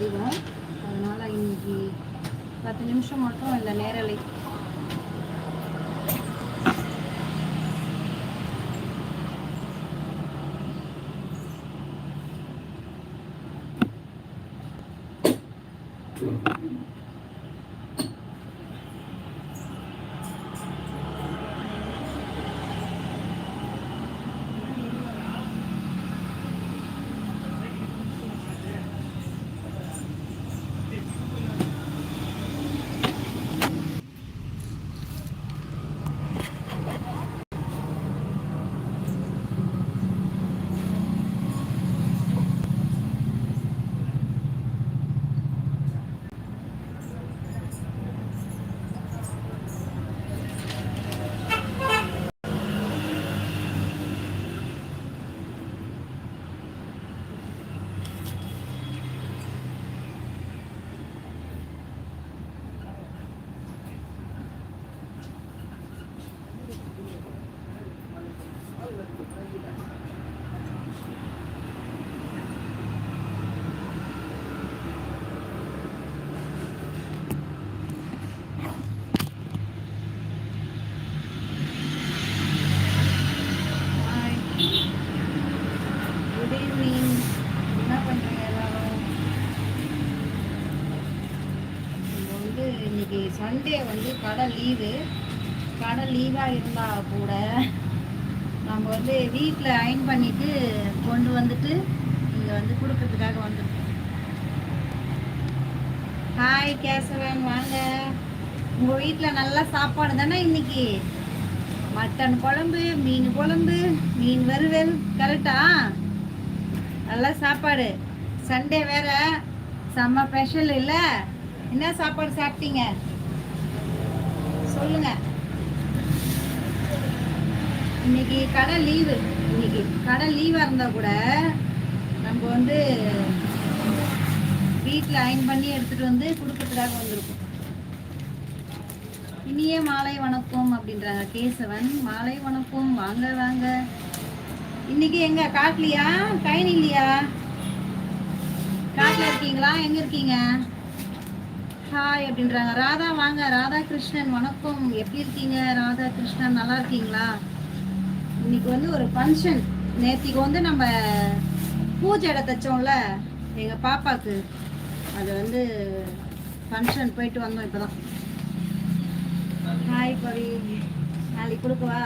அதிகம் அதனால் இன்னைக்கு பத்து நிமிஷம் மட்டும் இந்த நேரலை குட் ஈவினிங் என்ன பண்ணுறீங்க எல்லாரும் நம்ம வந்து இன்னைக்கு சண்டே வந்து கடை லீவு கடை லீவாக இருந்தால் கூட நம்ம வந்து வீட்டில் அயன் பண்ணிட்டு கொண்டு வந்துட்டு இங்கே வந்து கொடுக்கறதுக்காக வந்துருக்கோம். ஹாய் கேசவன் வாங்க. உங்கள் வீட்டில் நல்லா சாப்பாடு தானே இன்னைக்கு? மட்டன் குழம்பு மீன் குழம்பு மீன் வறுவல் கரெக்டா நல்லா சாப்பாடு. சண்டே வேற. செம்ம ஸ்பெஷல் இல்லை? என்ன சாப்பாடு சாப்பிட்டீங்க? சொல்லுங்க. இன்னைக்கு கடை லீவு இன்னைக்கு கடை லீவா இருந்தா கூட நம்ம வந்து வீட்டில் அயன் பண்ணி எடுத்துட்டு வந்து கொடுக்கறதுக்காக வந்திருக்கோம். இனிய மாலை வணக்கம் அப்படின்றாங்க கேசவன். மாலை வணக்கம். வாங்க வாங்க. இன்னைக்கு எங்க? காட்டுலையா? கைன் இல்லையா காட்டுல இருக்கீங்களா? எங்க இருக்கீங்க? ஹாய் அப்படின்றாங்க. ராதா வாங்க. ராதா கிருஷ்ணன் வணக்கம். எப்படி இருக்கீங்க? ராதா கிருஷ்ணன் நல்லா இருக்கீங்களா? இன்னைக்கு வந்து ஒரு ஃபங்க்ஷன் நேத்திக்கு வந்து நம்ம பூஜை தைச்சோம்ல எங்கள் பாப்பாக்கு. அது வந்து ஃபங்க்ஷன் போயிட்டு வந்தோம் இப்பதான். ஹாய் பவி. நாளைக்கு கொடுக்கவா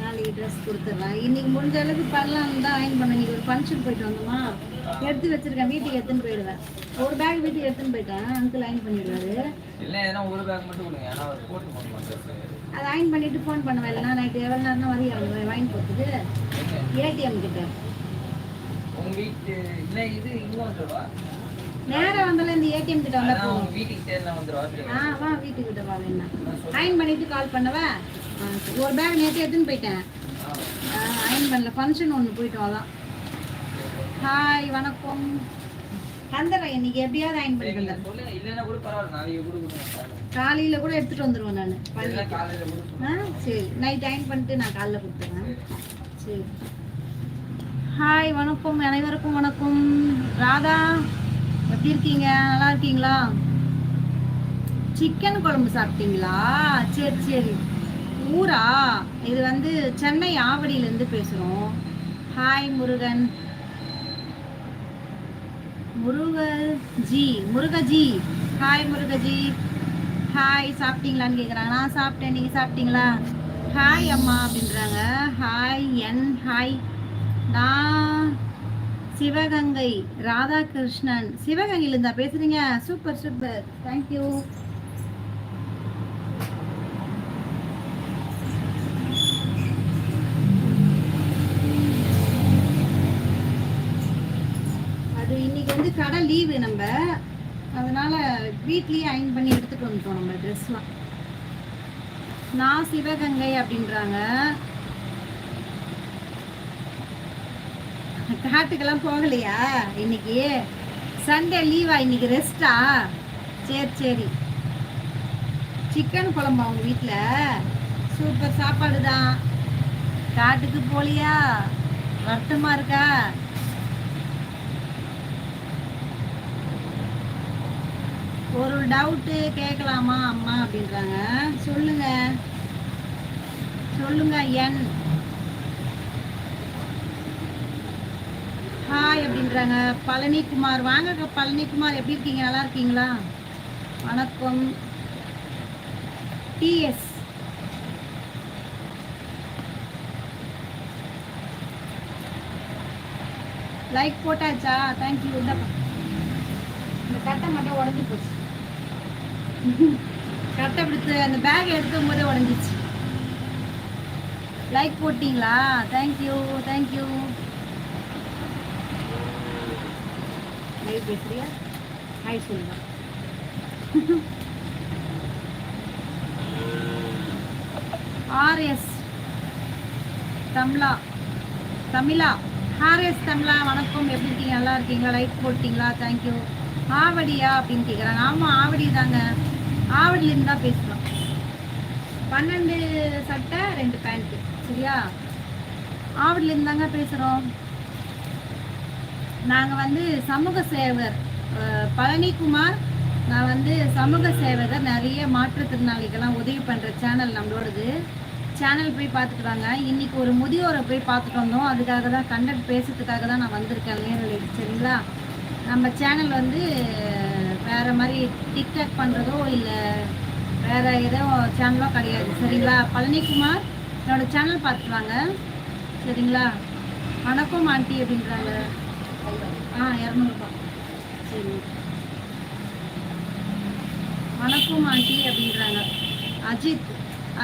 நாளைக்கு ட்ரெஸ் கொடுத்துட்றேன் இன்னைக்கு முடிஞ்ச அளவுக்கு பண்ணலாம்னு தான் வாங்கி பண்ணேன் இன்னைக்கு ஒரு ஃபங்க்ஷன் போயிட்டு வந்தோமா? எடுத்து வச்சிருக்கேன். வீட்டுக்கு எடுத்துன்னு போயிடுவேன். ஒரு பேக் வீட்டுக்கு எடுத்துன்னு போயிட்டேன். அங்கிள் அயன் பண்ணிடுவாரு. இல்ல ஒரு பேக் மட்டும் கொடுங்க. ஏன்னா போட்டு அதை அயன் பண்ணிட்டு ஃபோன் பண்ணுவேன். இல்லைனா நைட்டு எவ்வளோ நேரம் வரையும் அவங்க வாங்கி போட்டுட்டு ஏடிஎம் கிட்ட. உங்க வீட்டு இல்ல இது இங்க நேரம் வந்தாலும் இந்த ஏடிஎம் கிட்ட வந்தா அதான் போதும். வீட்டுக்கு தேர்ந்தா வந்துருவா ஆ வா வீட்டுக்கிட்ட வா வேணா. அயன் பண்ணிட்டு கால் பண்ணவா. ஒரு பேக் நேற்று எடுத்துன்னு போயிட்டேன். அயன் பண்ணல. ஃபங்க்ஷன் ஒன்று போயிட்டு வரலாம் ஹாய் வணக்கம். வந்துடுறேன் இன்னைக்கு எப்படியாவது அயன் சொல்லுங்க இல்லைன்னா கூட பரவாயில்ல. நாளைக்கு கூட காலையில கூட எடுத்துட்டு வந்துருவேன் நான். பண்ணிட்டு. ஆ சரி. நைட் அயன் பண்ணிட்டு நான் காலைல கொடுத்துறேன். சரி. ஹாய் வணக்கம். அனைவருக்கும் வணக்கம். ராதா எப்படி இருக்கீங்க? நல்லா இருக்கீங்களா? சிக்கன் குழம்பு சாப்பிட்டீங்களா? சரி சரி. ஊரா? இது வந்து சென்னை ஆவடியிலேருந்து பேசுகிறோம் hi Murugan. Muruga ji Muruga ji. Hi Muruga ji. Hi சாப்பிட்டீங்களான்னு கேட்குறாங்க நான் சாப்பிட்டேன். நீங்கள் சாப்பிட்டீங்களா? ஹாய் அம்மா அப்படின்றாங்க. ஹாய் என். ஹாய் நான் சிவகங்கை ராதாகிருஷ்ணன். சிவகங்கையில இருந்தா பேசுகிறீங்க சூப்பர் சூப்பர் தேங்க்யூ அது இன்னைக்கு வந்து கடை லீவு நம்ம. அதனால வீட்லயே அயன் பண்ணி எடுத்துட்டு வந்துட்டோம் நம்ம ட்ரெஸ்லாம் நான் சிவகங்கை அப்படின்றாங்க. காட்டுக்கெல்லாம் போகலையா இன்னைக்கு? சண்டே லீவா இன்னைக்கு ரெஸ்டா சரி சரி. சிக்கன் குழம்பா உங்க வீட்டில் சூப்பர் சாப்பாடு தான் காட்டுக்கு போலியா? வருத்தமா இருக்கா? ஒரு டவுட்டு கேட்கலாமா அம்மா அப்படின்றாங்க. சொல்லுங்க. சொல்லுங்க என். ஹாய் அப்படின்றாங்க. பழனிக்குமார். வாங்க பழனிக்குமார் எப்படி இருக்கீங்க? நல்லா இருக்கீங்களா? வணக்கம். டிஎஸ் லைக் போட்டாச்சா? தேங்க்யூ இந்த கட்டை மட்டும் உடஞ்சி போச்சு. கட்டை பிடித்து அந்த பேக் எடுக்கும் போதே உடஞ்சிச்சு லைக் போட்டிங்களா? Thank you thank you live பேசுறியா? ஹாய் சொல்லுங்க. ஆர்எஸ் தமிழா. தமிழா. ஹாரிஸ் தமிழா வணக்கம். எப்படி இருக்கீங்க? நல்லா இருக்கீங்களா? லைட் போட்டிங்களா? தேங்க்யூ ஆவடியா அப்படின்னு கேட்குறாங்க ஆமாம் ஆவடி தாங்க. ஆவடியிலேருந்து தான் பேசுகிறோம் பன்னெண்டு சட்டை ரெண்டு பேண்ட்டு சரியா? ஆவடியிலேருந்து தாங்க பேசுகிறோம் நாங்கள் வந்து சமூக சேவர் பழனிக்குமார் நான் வந்து சமூக சேவகர் நிறைய மாற்றுத்திறனாளிகள்லாம் உதவி பண்ணுற சேனல் நம்மளோடது. சேனல் போய் பார்த்துட்டு வாங்க. ஒரு முதியோரை போய் பார்த்துட்டு வந்தோம். அதுக்காக தான் கண்டக்ட் பேசுறதுக்காக தான் நான் வந்திருக்கேன் நேரில் சரிங்களா? நம்ம சேனல் வந்து வேற மாதிரி டிக்டாக் பண்ணுறதோ இல்லை வேற ஏதோ சேனலோ கிடையாது. சரிங்களா? பழனிக்குமார் என்னோட சேனல் பார்த்துருவாங்க சரிங்களா? வணக்கம் ஆண்டி அப்படின்றாங்க. ஆ இரநூறுபா. சரி. வணக்கம் ஆண்டி அப்படின்றாங்க. அஜித்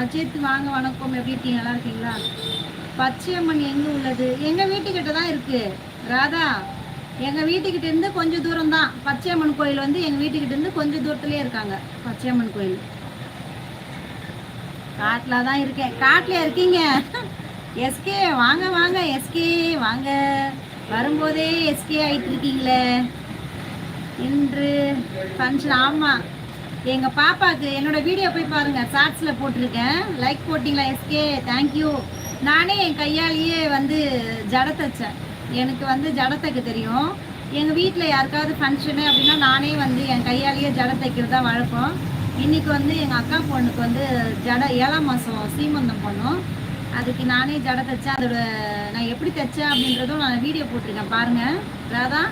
அஜித் வாங்க வணக்கம். எப்படி இருக்கீங்க? நல்லா இருக்கீங்களா? பச்சையம்மன் எங்கே உள்ளது? எங்கள் வீட்டுக்கிட்ட தான் இருக்குது ராதா எங்க வீட்டுக்கிட்ட இருந்து கொஞ்சம் தூரம் தான் பச்சையம்மன் கோயில் வந்து எங்க வீட்டுக்கிட்ட இருந்து கொஞ்சம் தூரத்துலேயே இருக்காங்க. பச்சையம்மன் கோயில். காட்டில் தான் இருக்கேன். காட்டில் இருக்கீங்க? எஸ்கே வாங்க வாங்க எஸ்கே வாங்க. வரும்போதே எஸ்கே ஆயிட்டு இருக்கீங்களே. இன்று ஃபங்க்ஷன் ஆமாம் எங்கள் பாப்பாவுக்கு என்னோடய வீடியோ போய் பாருங்கள் ஷார்ட்ஸில் போட்டிருக்கேன். லைக் போட்டிங்களா எஸ்கே? தேங்க்யூ நானே என் கையாலேயே வந்து ஜடை தைச்சேன் எனக்கு வந்து ஜடத்தைக்கு தெரியும். எங்கள் வீட்டில் யாருக்காவது ஃபங்க்ஷனு அப்படின்னா நானே வந்து என் கையாலேயே ஜடை தைக்கிறது தான் வழக்கம். இன்னைக்கு வந்து எங்கள் அக்கா பொண்ணுக்கு வந்து ஜடை ஏழாம் மாதம் சீமந்தம் பண்ணோம். அதுக்கு நானே ஜடை தைச்சேன் அதோட நான் எப்படி தைச்சேன் அப்படின்றதும் நான் வீடியோ போட்டிருக்கேன். பாருங்கள் ராதா.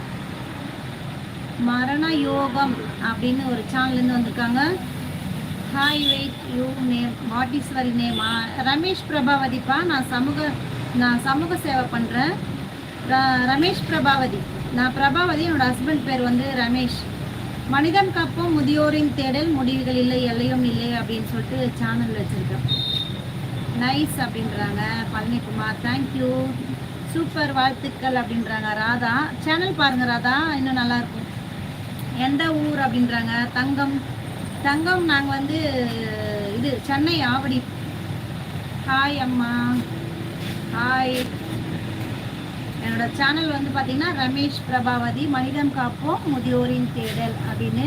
மரண யோகம் அப்படின்னு ஒரு சேனல்லேருந்து வந்திருக்காங்க. Hi wait you name what is வரி நேமா ரமேஷ் பிரபாவதிப்பா. நான் சமூக நான் சமூக சேவை பண்ணுறேன் ரமேஷ் பிரபாவதி. நான் பிரபாவதி என்னோட ஹஸ்பண்ட் பேர் வந்து ரமேஷ். மனிதன் காப்போம் முதியோரின் தேடல் முடிவுகள் இல்லை எல்லையும் இல்லை அப்படின்னு சொல்லிட்டு சேனல் வச்சுருக்கேன். நைஸ் அப்படின்றாங்க பழனிக்குமார். தேங்க்யூ சூப்பர் வாழ்த்துக்கள் அப்படின்றாங்க ராதா. சேனல் பாருங்கள் ராதா. இன்னும் நல்லாயிருக்கும் எந்த ஊர் அப்படின்றாங்க தங்கம். தங்கம் நாங்கள் வந்து இது சென்னை ஆவடி. ஹாய் அம்மா. ஹாய் என்னோட சேனல் வந்து பார்த்தீங்கன்னா ரமேஷ் பிரபாவதி மனிதம் காப்போம் முதியோரின் தேடல் அப்படின்னு.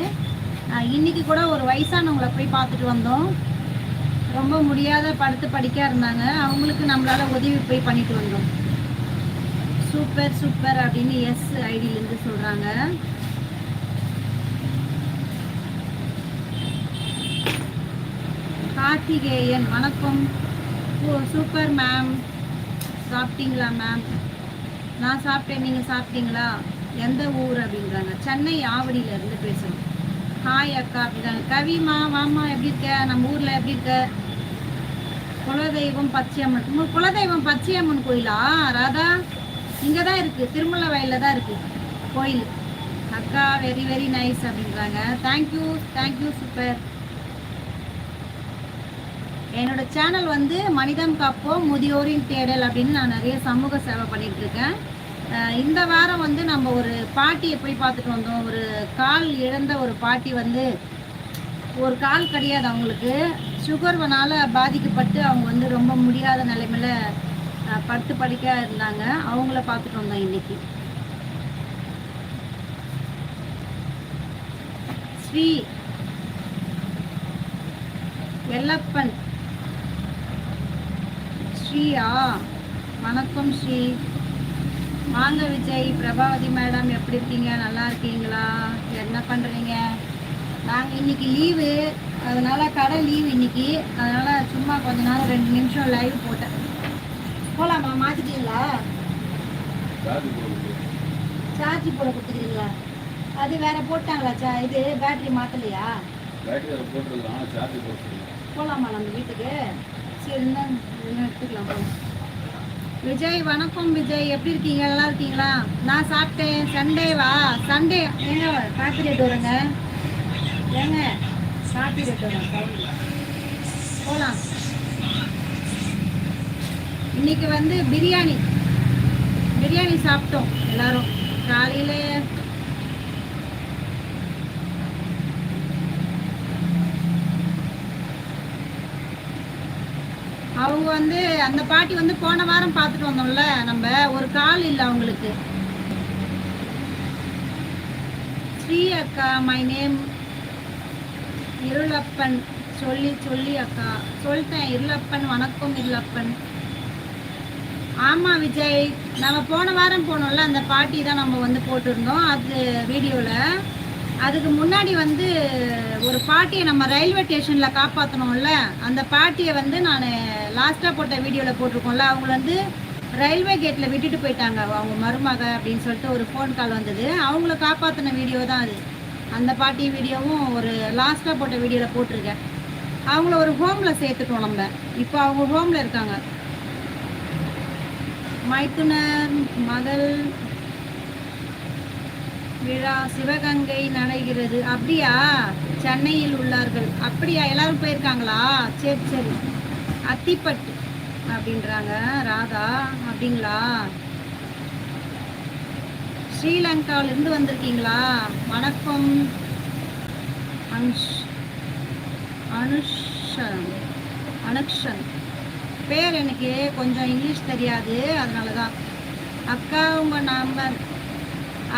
இன்றைக்கி கூட ஒரு வயசானவங்களை போய் பார்த்துட்டு வந்தோம். ரொம்ப முடியாத படுத்து படிக்க இருந்தாங்க. அவங்களுக்கு நம்மளால் உதவி போய் பண்ணிட்டு வந்தோம். சூப்பர் சூப்பர் அப்படின்னு எஸ் ஐடியிலேருந்து சொல்கிறாங்க கார்த்திகேயன் வணக்கம். சூப்பர் மேம் சாப்பிட்டீங்களா மேம் நான் சாப்பிட்டேன் நீங்கள் சாப்பிட்டீங்களா? எந்த ஊர் அப்படின்றாங்க. சென்னை ஆவடியில இருந்து பேசுகிறோம் ஹாய் அக்கா அப்படின்றாங்க. கவிமா வாமா எப்படி இருக்க? நம்ம ஊரில் எப்படி இருக்க? குலதெய்வம் பச்சையம்மன். உங்க குலதெய்வம் பச்சையம்மன் கோயிலா? ராதா இங்கே தான் இருக்குது திருமலை வயலில் தான் இருக்குது கோயில். அக்கா வெரி வெரி நைஸ் அப்படின்றாங்க. Thank you thank you super என்னோட சேனல் வந்து மனிதம் காப்போம் முதியோரின் தேடல் அப்படின்னு நான் நிறைய சமூக சேவை பண்ணிட்டு இருக்கேன். இந்த வாரம் வந்து நம்ம ஒரு பாட்டியை போய் பார்த்துட்டு வந்தோம். ஒரு கால் இழந்த ஒரு பாட்டி வந்து ஒரு கால் கிடையாது அவங்களுக்கு. சுகர்வனால பாதிக்கப்பட்டு அவங்க வந்து ரொம்ப முடியாத நிலைமையில படுத்து படிக்க இருந்தாங்க. அவங்கள பார்த்துட்டு வந்தோம் இன்னைக்கு. ஸ்ரீ வெள்ளப்பன் ஸ்ரீயா வணக்கம் ஸ்ரீ. வாங்க விஜய் பிரபாவதி மேடம் எப்படி இருக்கீங்க? நல்லா இருக்கீங்களா? என்ன பண்ணுறீங்க நாங்கள் இன்னைக்கு லீவு அதனால கடை லீவு இன்னைக்கு. அதனால சும்மா கொஞ்ச நேரம் ரெண்டு நிமிஷம் லைவ் போட்டேன். போலாமா? மாத்திட்டீங்களா? சார்ஜ் போட கொடுத்துக்கிறீங்களா அது வேற போட்டாங்களா? சா இது பேட்டரி போட்டு போலாமா நம்ம வீட்டுக்கு? சரி என்ன? எடுத்துக்கலாம் விஜய் வணக்கம் விஜய். எப்படி இருக்கீங்க? நல்லா இருக்கீங்களா? நான் சாப்பிட்டேன். சண்டேவா சண்டே ஏங்க சாப்பிட்டு வருங்க ஏங்க சாப்பிட்டு போகலாம் இன்னைக்கு வந்து பிரியாணி. பிரியாணி சாப்பிட்டோம் எல்லாரும். காலையில் அவங்க வந்து அந்த பாட்டி வந்து போன வாரம் பார்த்துட்டு வந்தோம்ல நம்ம ஒரு கால் இல்லை அவங்களுக்கு. ஸ்ரீ அக்கா மை நேம் இருளப்பன். சொல்லி சொல்லி அக்கா. சொல்லிட்டேன் இருளப்பன் வணக்கம் இருளப்பன். ஆமா விஜய். நம்ம போன வாரம் போனோம்ல அந்த பாட்டி தான் நம்ம வந்து போட்டிருந்தோம் அது வீடியோவில் அதுக்கு முன்னாடி வந்து ஒரு பாட்டியை நம்ம ரயில்வே ஸ்டேஷனில் காப்பாற்றணும்ல அந்த பாட்டியை வந்து நான் லாஸ்ட்டாக போட்ட வீடியோவில் போட்டிருக்கோம்ல அவங்கள வந்து ரயில்வே கேட்டில் விட்டுட்டு போயிட்டாங்க அவங்க மருமக அப்படின்னு சொல்லிட்டு ஒரு ஃபோன் கால் வந்தது. அவங்கள காப்பாற்றின வீடியோ தான் அது. அந்த பாட்டி வீடியோவும் ஒரு லாஸ்ட்டாக போட்ட வீடியோவில் போட்டிருக்கேன். அவங்கள ஒரு ஹோமில் சேர்த்துட்டோம் நம்ம. இப்போ அவங்க ஹோமில் இருக்காங்க. மைத்துனர் மகள் விழா சிவகங்கை நடைகிறது அப்படியா? சென்னையில் உள்ளார்கள். அப்படியா? எல்லாரும் போயிருக்காங்களா? சரி சரி. அத்திப்பட்டு அப்படின்றாங்க. ராதா அப்படிங்களா? ஸ்ரீலங்காவில இருந்து வந்திருக்கீங்களா? வணக்கம். அனுஷ் அனுஷன் அனுஷன். பேர் எனக்கு கொஞ்சம் இங்கிலீஷ் தெரியாது அதனால தான் அக்கா உங்கள் நம்பர்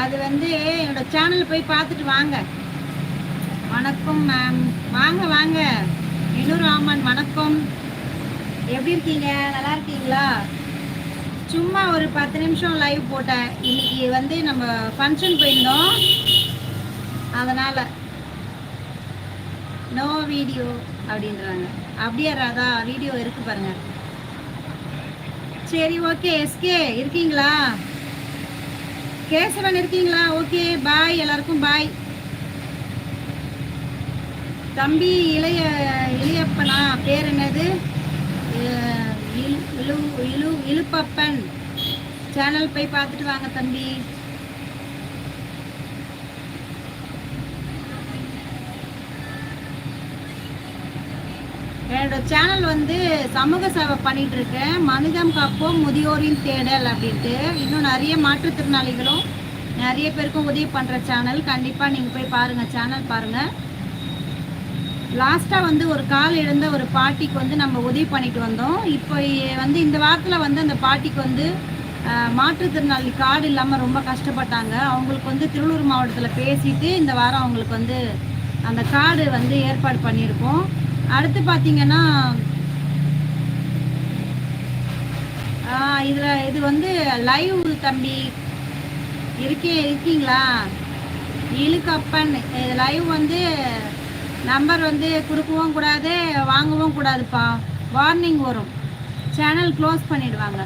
அது வந்து என்னோட சேனல் போய் பார்த்துட்டு வாங்க. வணக்கம் மேம் வாங்க வாங்க. இன்னொரு ராமன் வணக்கம். எப்படி இருக்கீங்க? நல்லா இருக்கீங்களா? சும்மா ஒரு பத்து நிமிஷம் லைவ் போட்டேன். இன்னைக்கு வந்து நம்ம ஃபங்க்ஷன் போயிருந்தோம். அதனால நோ வீடியோ அப்படின்றாங்க. அப்படியே ராதா? வீடியோ இருக்கு பாருங்க. சரி ஓகே எஸ்கே இருக்கீங்களா? கேசவன் இருக்கீங்களா? ஓகே பாய் எல்லாருக்கும் பாய் தம்பி இளைய இளையப்பனா பேர் என்னது? இழு இழு இழுப்பப்பன் சேனல் போய் பார்த்துட்டு வாங்க தம்பி. என்னோட சேனல் வந்து சமூக சேவை பண்ணிட்டு இருக்கேன். மனிதம் காப்போம் முதியோரின் தேடல் அப்படின்ட்டு. இன்னும் நிறைய மாற்றுத்திறனாளிகளும் நிறைய பேருக்கும் உதவி பண்ற சேனல் கண்டிப்பா நீங்க போய் பாருங்க சேனல் பாருங்க. லாஸ்ட்டாக வந்து ஒரு கால் இழந்த ஒரு பாட்டிக்கு வந்து நம்ம உதவி பண்ணிட்டு வந்தோம். இப்போ வந்து இந்த வாரத்தில் வந்து அந்த பாட்டிக்கு வந்து மாற்றுத்திறனாளி கார்டு இல்லாமல் ரொம்ப கஷ்டப்பட்டாங்க. அவங்களுக்கு வந்து திருவள்ளூர் மாவட்டத்தில் பேசிட்டு இந்த வாரம் அவங்களுக்கு வந்து அந்த கார்டு வந்து ஏற்பாடு பண்ணியிருக்கோம். அடுத்து பார்த்தீங்கன்னா இதில் இது வந்து லைவ் தம்பி இருக்கே இருக்கீங்களா? இழுக்கப்பன். லைவ் வந்து நம்பர் வந்து கொடுக்கவும் கூடாது வாங்கவும் கூடாதுப்பா. வார்னிங் வரும். சேனல் க்ளோஸ் பண்ணிடுவாங்க.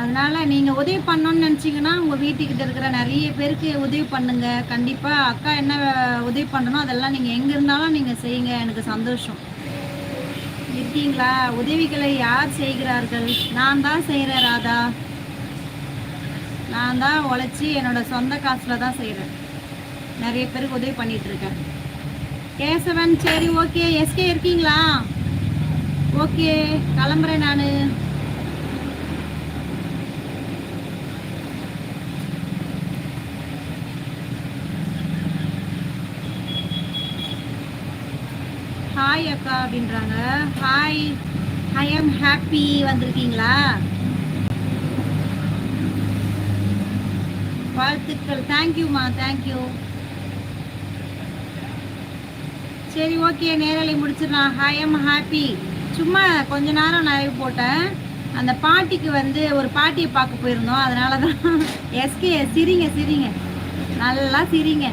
அதனால் நீங்கள் உதவி பண்ணணும்னு நினச்சிங்கன்னா உங்கள் வீட்டுக்கிட்ட இருக்கிற நிறைய பேருக்கு உதவி பண்ணுங்க. கண்டிப்பாக அக்கா என்ன உதவி பண்ணணும் அதெல்லாம் நீங்கள் எங்கே இருந்தாலும் நீங்கள் செய்யுங்க. எனக்கு சந்தோஷம். இருக்கீங்களா? உதவிகளை யார் செய்கிறார்கள்? நான் தான் செய்கிறேன் ராதா. நான் தான் உழைச்சி என்னோட சொந்த காசில் தான் செய்கிறேன் நிறைய பேருக்கு உதவி பண்ணிட்டு இருக்கேன் கேசவன் சரி ஓகே. எஸ்கே இருக்கீங்களா? ஓகே கிளம்புறேன் நான். ஹாய் அக்கா அப்படின்றாங்க. ஹாய் ஐ ஆம் ஹாப்பி வந்திருக்கீங்களா? வாழ்த்துக்கள். தேங்க்யூம்மா தேங்க்யூ சரி ஓகே நேரலை முடிச்சிடலாம். ஐ எம் ஹாப்பி சும்மா கொஞ்ச நேரம் நிறைய போட்டேன். அந்த பாட்டிக்கு வந்து ஒரு பாட்டியை பார்க்க போயிருந்தோம். அதனால தான் எஸ்கே சிரிங்க சிரிங்க. நல்லா சிரிங்க.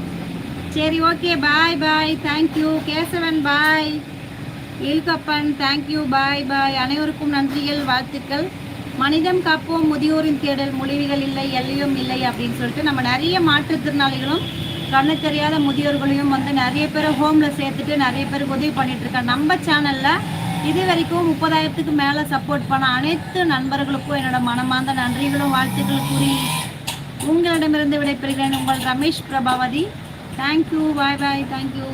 சரி okay bye bye thank you Kesavan bye இல்கப்பன் thank you bye bye அனைவருக்கும் நன்றிகள் வாழ்த்துக்கள். மனிதம் காப்போம் முதியோரின் தேடல் மொழிகள் இல்லை எல்லையும் இல்லை அப்படின்னு சொல்லிட்டு நம்ம நிறைய மாற்றுத்திறனாளிகளும் கண்ணு தெரியாத முதியோர்களையும் வந்து நிறைய பேரை ஹோமில் சேர்த்துட்டு நிறைய பேருக்கு உதவி பண்ணிட்டு இருக்கேன் நம்ம சேனலில் இது வரைக்கும் முப்பதாயிரத்துக்கு மேலே சப்போர்ட் பண்ண அனைத்து நண்பர்களுக்கும் என்னோட மனமார்ந்த நன்றிகளும் வாழ்த்துக்கள் கூறி உங்களிடமிருந்து விடைபெறுகிறேன் உங்கள் Ramesh Prabhavathi. Thank you bye bye thank you